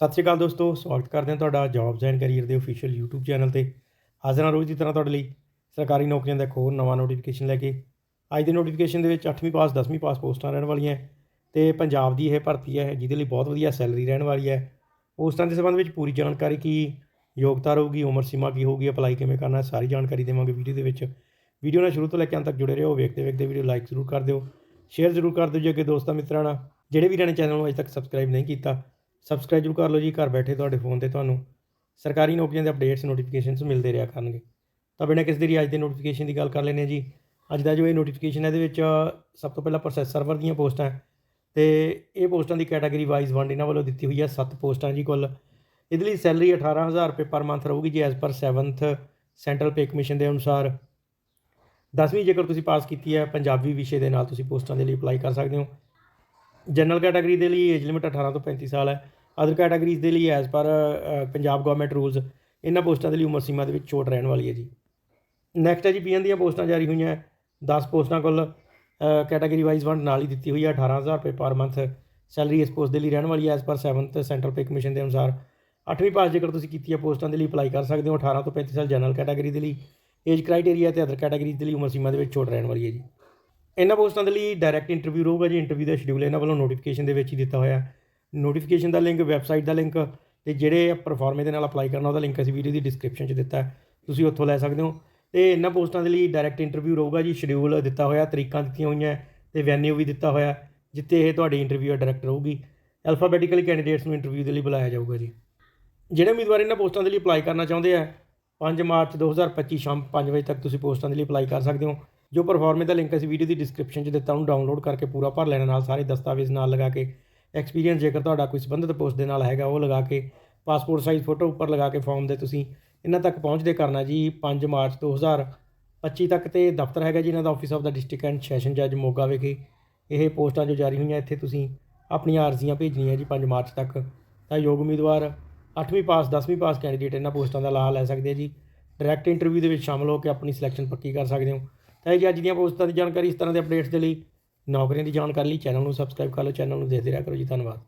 ਸਤਿ ਸ਼੍ਰੀ ਅਕਾਲ ਦੋਸਤੋ, ਸਵਾਗਤ ਕਰਦੇ ਹਾਂ ਤੁਹਾਡਾ ਜੌਬਸ ਐਂਡ ਕੈਰੀਅਰ ਦੇ ਅਫੀਸ਼ੀਅਲ YouTube ਚੈਨਲ ਤੇ। ਹਾਜ਼ਰ ਹਾਂ ਰੋਜ਼ ਦੀ ਤਰ੍ਹਾਂ ਤੁਹਾਡੇ ਲਈ ਸਰਕਾਰੀ ਨੌਕਰੀਆਂ ਦਾ ਇੱਕ ਹੋਰ ਨਵਾਂ ਨੋਟੀਫਿਕੇਸ਼ਨ ਲੈ ਕੇ। ਅੱਜ ਦੇ ਨੋਟੀਫਿਕੇਸ਼ਨ ਦੇ ਵਿੱਚ 8ਵੀਂ ਪਾਸ 10ਵੀਂ ਪਾਸ ਪੋਸਟਾਂ ਰਹਿਣ ਵਾਲੀਆਂ ਹੈ ਤੇ ਪੰਜਾਬ ਦੀ ਇਹ ਭਰਤੀ ਹੈ, ਜਿਹਦੇ ਲਈ ਬਹੁਤ ਵਧੀਆ ਸੈਲਰੀ ਰਹਿਣ ਵਾਲੀ ਹੈ। ਪੋਸਟਾਂ ਦੇ ਸੰਬੰਧ ਵਿੱਚ ਪੂਰੀ ਜਾਣਕਾਰੀ ਕੀ, ਯੋਗਤਾ ਰਹੂਗੀ, ਉਮਰ ਸੀਮਾ ਕੀ ਹੋਊਗੀ ਅਪਲਾਈ ਕਿਵੇਂ ਕਰਨਾ, ਸਾਰੀ ਜਾਣਕਾਰੀ ਦੇਵਾਂਗੇ ਵੀਡੀਓ ਦੇ ਵਿੱਚ। ਵੀਡੀਓ ਨਾਲ ਸ਼ੁਰੂ ਤੋਂ ਲੈ ਕੇ ਅੰਤ ਤੱਕ ਜੁੜੇ ਰਹੋ, ਵੇਖਦੇ ਵੇਖਦੇ ਵੀਡੀਓ ਲਾਈਕ ਜ਼ਰੂਰ ਕਰ ਦਿਓ। ਸ਼ੇਅਰ ਜ਼ਰੂਰ ਕਰ ਦਿਓ ਜੇ ਅੱਗੇ ਦੋਸਤਾਂ ਮਿੱਤਰਾਂ ਨਾਲ, ਜਿਹੜੇ ਵੀਰਾਂ ਨੇ ਚੈਨਲ ਨੂੰ ਅਜੇ ਤੱਕ ਸਬਸਕ੍ਰਾਈਬ ਨਹੀਂ ਕੀਤਾ ਸਬਸਕ੍ਰਾਈਬ ਜ਼ਰੂਰ ਕਰ ਲਓ ਜੀ, ਘਰ ਬੈਠੇ ਤੁਹਾਡੇ ਫੋਨ ਤੇ ਤੁਹਾਨੂੰ ਸਰਕਾਰੀ ਨੌਕਰੀਆਂ ਦੇ ਅਪਡੇਟਸ ਨੋਟੀਫਿਕੇਸ਼ਨਸ ਮਿਲਦੇ ਰਿਹਾ ਕਰਨਗੇ। ਤਾਂ ਬਿਨਾਂ ਕਿਸੇ ਦੇਰੀ ਅੱਜ ਦੇ ਨੋਟੀਫਿਕੇਸ਼ਨ ਦੀ ਗੱਲ ਕਰ ਲੈਂਦੇ ਹਾਂ ਜੀ। ਅੱਜ ਦਾ ਜੋ ਇਹ ਨੋਟੀਫਿਕੇਸ਼ਨ ਹੈ, ਇਹਦੇ ਵਿੱਚ ਸਭ ਤੋਂ ਪਹਿਲਾਂ ਪ੍ਰੋਸੈਸ ਸਰਵਰ ਦੀਆਂ ਪੋਸਟਾਂ ਹੈ। ਤੇ ਇਹ ਪੋਸਟਾਂ ਦੀ ਕੈਟਾਗਰੀ ਵਾਈਜ਼ ਵੰਡ ਇਹਨਾਂ ਵੱਲੋਂ ਦਿੱਤੀ ਹੋਈ ਹੈ 7 ਪੋਸਟਾਂ ਜੀ ਕੁੱਲ। ਇਹਦੇ ਲਈ ਸੈਲਰੀ 18000 ਰੁਪਏ ਪਰ ਮੰਥ ਰਹੂਗੀ ਜੀ as per 7th central pay commission ਦੇ ਅਨੁਸਾਰ। 10ਵੀਂ ਜੇਕਰ ਤੁਸੀਂ ਪਾਸ ਕੀਤੀ ਹੈ, ਪੰਜਾਬੀ ਵਿਸ਼ੇ ਦੇ ਨਾਲ ਤੁਸੀਂ ਪੋਸਟਾਂ ਦੇ ਲਈ ਅਪਲਾਈ ਕਰ ਸਕਦੇ ਹੋ। ਜਨਰਲ ਕੈਟਾਗਰੀ ਦੇ ਲਈ ਏਜ ਲਿਮਿਟ 18 ਤੋਂ 35 ਸਾਲ ਹੈ। ਅਦਰ ਕੈਟਾਗਰੀਜ਼ ਦੇ ਲਈ as per Punjab government rules ਇਹਨਾਂ ਪੋਸਟਾਂ ਦੇ ਲਈ ਉਮਰ ਸੀਮਾ ਦੇ ਵਿੱਚ ਛੋਟ ਰਹਿਣ ਵਾਲੀ ਹੈ ਜੀ। ਨੈਕਸਟ ਹੈ ਜੀ, ਪੀਐਨ ਦੀਆਂ ਪੋਸਟਾਂ ਜਾਰੀ ਹੋਈਆਂ 10 ਪੋਸਟਾਂ ਕੁੱਲ ਕੈਟਾਗਰੀ ਵਾਈਜ਼ ਵੰਡ ਨਾਲ ਹੀ ਦਿੱਤੀ ਹੋਈ ਹੈ 18000 ਰੁਪਏ ਪਰ ਮੰਥ ਸੈਲਰੀ ਇਸ ਪੋਸਟ ਦੇ ਲਈ ਰਹਿਣ ਵਾਲੀ ਹੈ। As per 7th central pay commission ਦੇ ਅਨੁਸਾਰ 8ਵੀਂ ਪਾਸ ਜੇਕਰ ਤੁਸੀਂ ਕੀਤੀ ਹੈ ਪੋਸਟਾਂ ਦੇ ਲਈ ਅਪਲਾਈ ਕਰ ਸਕਦੇ ਹੋ 18 ਤੋਂ 35 ਸਾਲ ਜਨਰਲ ਕੈਟਾਗਰੀ ਦੇ ਲਈ ਏਜ ਕ੍ਰਾਈਟੇਰੀਆ ਤੇ ਅਦਰ ਕੈਟਾਗਰੀਜ਼ ਦੇ ਲਈ ਉਮਰ ਸੀਮਾ ਦੇ ਵਿੱਚ ਛੋਟ ਰਹਿਣ ਵਾਲੀ ਹੈ ਜੀ। ਇਹਨਾਂ ਪੋਸਟਾਂ ਦੇ ਲਈ ਡਾਇਰੈਕਟ ਇੰਟਰਵਿਊ ਰਹੂਗਾ ਜੀ। ਇੰਟਰਵਿਊ ਦਾ ਸ਼ਡਿਊਲ ਇਹਨਾਂ ਵੱਲੋਂ ਨੋਟੀਫਿਕੇਸ਼ਨ ਦੇ ਵਿੱਚ ਹੀ ਦਿੱਤਾ ਹੋਇਆ ਨੋਟੀਫਿਕੇਸ਼ਨ ਦਾ ਲਿੰਕ ਵੈਬਸਾਈਟ ਦਾ ਲਿੰਕ ਤੇ ਜਿਹੜੇ ਪਰਫਾਰਮੇ ਦੇ ਨਾਲ ਅਪਲਾਈ ਕਰਨਾ ਉਹਦਾ ਲਿੰਕ ਅਸੀਂ ਵੀਡੀਓ ਦੀ ਡਿਸਕ੍ਰਿਪਸ਼ਨ 'ਚ ਦਿੱਤਾ ਤੁਸੀਂ ਉੱਥੋਂ ਲੈ ਸਕਦੇ ਹੋ। ਤੇ ਇਹਨਾਂ ਪੋਸਟਾਂ ਦੇ ਲਈ ਡਾਇਰੈਕਟ ਇੰਟਰਵਿਊ ਰਹੂਗਾ ਜੀ। ਸ਼ਡਿਊਲ ਦਿੱਤਾ ਹੋਇਆ, ਤਰੀਕਾਂ ਦਿੱਤੀਆਂ ਹੋਈਆਂ ਤੇ ਵੈਨਿਊ ਵੀ ਦਿੱਤਾ ਹੋਇਆ ਜਿੱਥੇ ਇਹ ਤੁਹਾਡੀ ਇੰਟਰਵਿਊ ਡਾਇਰੈਕਟ ਰਹੂਗੀ। ਅਲਫਾਬੈਟਿਕਲੀ ਕੈਂਡੀਡੇਟਸ ਨੂੰ ਇੰਟਰਵਿਊ ਦੇ ਲਈ ਬੁਲਾਇਆ ਜਾਊਗਾ ਜੀ। ਜਿਹੜੇ ਉਮੀਦਵਾਰ ਇਹਨਾਂ ਪੋਸਟਾਂ ਦੇ ਲਈ ਅਪਲਾਈ ਕਰਨਾ ਚਾਹੁੰਦੇ ਆ 5 ਮਾਰਚ 2025 ਸ਼ਾਮ 5 ਵਜੇ ਤੱਕ ਤੁਸੀਂ ਪੋਸਟਾਂ ਦੇ ਲਈ ਅਪਲਾਈ ਕਰ ਸਕਦੇ ਹੋ। ਜੋ ਪਰਫਾਰਮੇ ਦਾ ਲਿੰਕ ਅਸੀਂ ਵੀਡੀਓ ਦੀ ਡਿਸਕ੍ਰਿਪਸ਼ਨ 'ਚ ਦਿੱਤਾ, ਉਹਨੂੰ ਡਾਊਨਲੋਡ ਕਰਕੇ ਪੂਰਾ ਭਰ ਲੈਣਾ ਨਾਲ, ਸਾਰੇ ਦਸਤਾਵੇਜ਼ ਨਾਲ ਲਗਾ ਕੇ ਐਕਸਪੀਰੀਅੰਸ ਜੇਕਰ ਤੁਹਾਡਾ ਕੋਈ ਸੰਬੰਧਿਤ ਪੋਸਟ ਦੇ ਨਾਲ ਹੈਗਾ, ਉਹ ਲਗਾ ਕੇ ਪਾਸਪੋਰਟ ਸਾਈਜ਼ ਫੋਟੋ ਉੱਪਰ ਲਗਾ ਕੇ ਫਾਰਮ ਦੇ ਤੁਸੀਂ ਇਹਨਾਂ ਤੱਕ ਪਹੁੰਚਦੇ ਕਰਨਾ ਜੀ 5 ਮਾਰਚ 2025 ਤੱਕ ਤੇ ਦਫ਼ਤਰ ਹੈਗਾ ਜੀ ਇਹਨਾਂ ਦਾ ਆਫਿਸ ਆਫ ਦਾ ਡਿਸਟ੍ਰਿਕਟ ਐਂਡ ਸੈਸ਼ਨ ਜੱਜ ਮੋਗਾ ਵਿਖੇ। ਇਹ ਪੋਸਟਾਂ ਜੋ ਜਾਰੀ ਹੋਈਆਂ, ਇੱਥੇ ਤੁਸੀਂ ਆਪਣੀਆਂ ਅਰਜ਼ੀਆਂ ਭੇਜਣੀਆਂ ਜੀ 5 ਮਾਰਚ ਤੱਕ। ਤਾਂ ਯੋਗ ਉਮੀਦਵਾਰ 8ਵੀਂ ਪਾਸ 10ਵੀਂ ਪਾਸ ਕੈਂਡੀਡੇਟ ਇਹਨਾਂ ਪੋਸਟਾਂ ਦਾ ਲਾਹਾ ਲੈ ਸਕਦੇ ਆ ਜੀ। ਡਾਇਰੈਕਟ ਇੰਟਰਵਿਊ ਦੇ ਵਿੱਚ ਸ਼ਾਮਲ ਹੋ ਕੇ ਆਪਣੀ ਸਿਲੈਕਸ਼ਨ ਪੱਕੀ ਕਰ ਸਕਦੇ ਹੋ। ਤਾਂ ਇਹ ਜੀ ਅੱਜ ਦੀਆਂ ਪੋਸਟਾਂ ਦੀ ਜਾਣਕਾਰੀ ਇਸ ਤਰ੍ਹਾਂ ਦੇ ਅਪਡੇਟਸ ਦੇ ਲਈ ਨੌਕਰੀਆਂ ਦੀ ਜਾਣਕਾਰੀ ਲਈ ਚੈਨਲ ਨੂੰ ਸਬਸਕ੍ਰਾਈਬ ਕਰ ਲਓ ਚੈਨਲ ਨੂੰ ਦੇਖਦੇ ਰਿਹਾ ਕਰੋ ਜੀ, ਧੰਨਵਾਦ।